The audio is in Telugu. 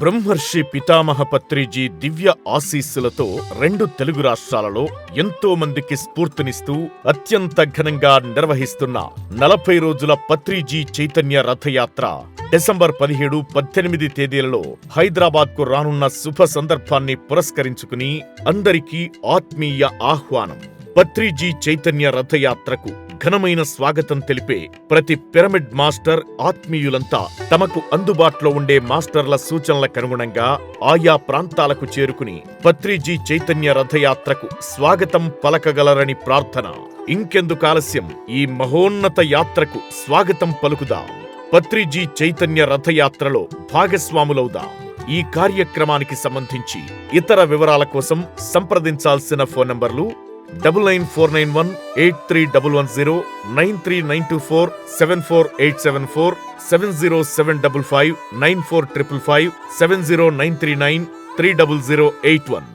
బ్రహ్మర్షి పితామహ పత్రిజీ దివ్య ఆశీస్సులతో రెండు తెలుగు రాష్ట్రాలలో ఎంతో మందికి స్ఫూర్తినిస్తూ అత్యంత ఘనంగా నిర్వహిస్తున్న నలభై రోజుల పత్రిజీ చైతన్య రథయాత్ర డిసెంబర్ పదిహేడు పద్దెనిమిది తేదీలలో హైదరాబాద్కు రానున్న శుభ సందర్భాన్ని పురస్కరించుకుని అందరికీ ఆత్మీయ ఆహ్వానం. పత్రిజీ చైతన్య రథయాత్రకు ఘనమైన స్వాగతం తెలిపే ప్రతి పిరమిడ్ మాస్టర్ ఆత్మీయులంతా తమకు అందుబాటులో ఉండే మాస్టర్ల సూచనలకు అనుగుణంగా ఆయా ప్రాంతాలకు చేరుకుని పత్రిజీ చైతన్య రథయాత్రకు స్వాగతం పలకగలరని ప్రార్థన. ఇంకెందుకు ఆలస్యం? ఈ మహోన్నత యాత్రకు స్వాగతం పలుకుదాం? పత్రిజీ చైతన్య రథయాత్రలో భాగస్వాములవుదాం. ఈ కార్యక్రమానికి సంబంధించి ఇతర వివరాల కోసం సంప్రదించాల్సిన ఫోన్ నంబర్లు double nine four nine one eight three double one zero nine three nine two four seven four eight seven four seven zero seven double five nine four triple five seven zero nine three nine three double zero eight one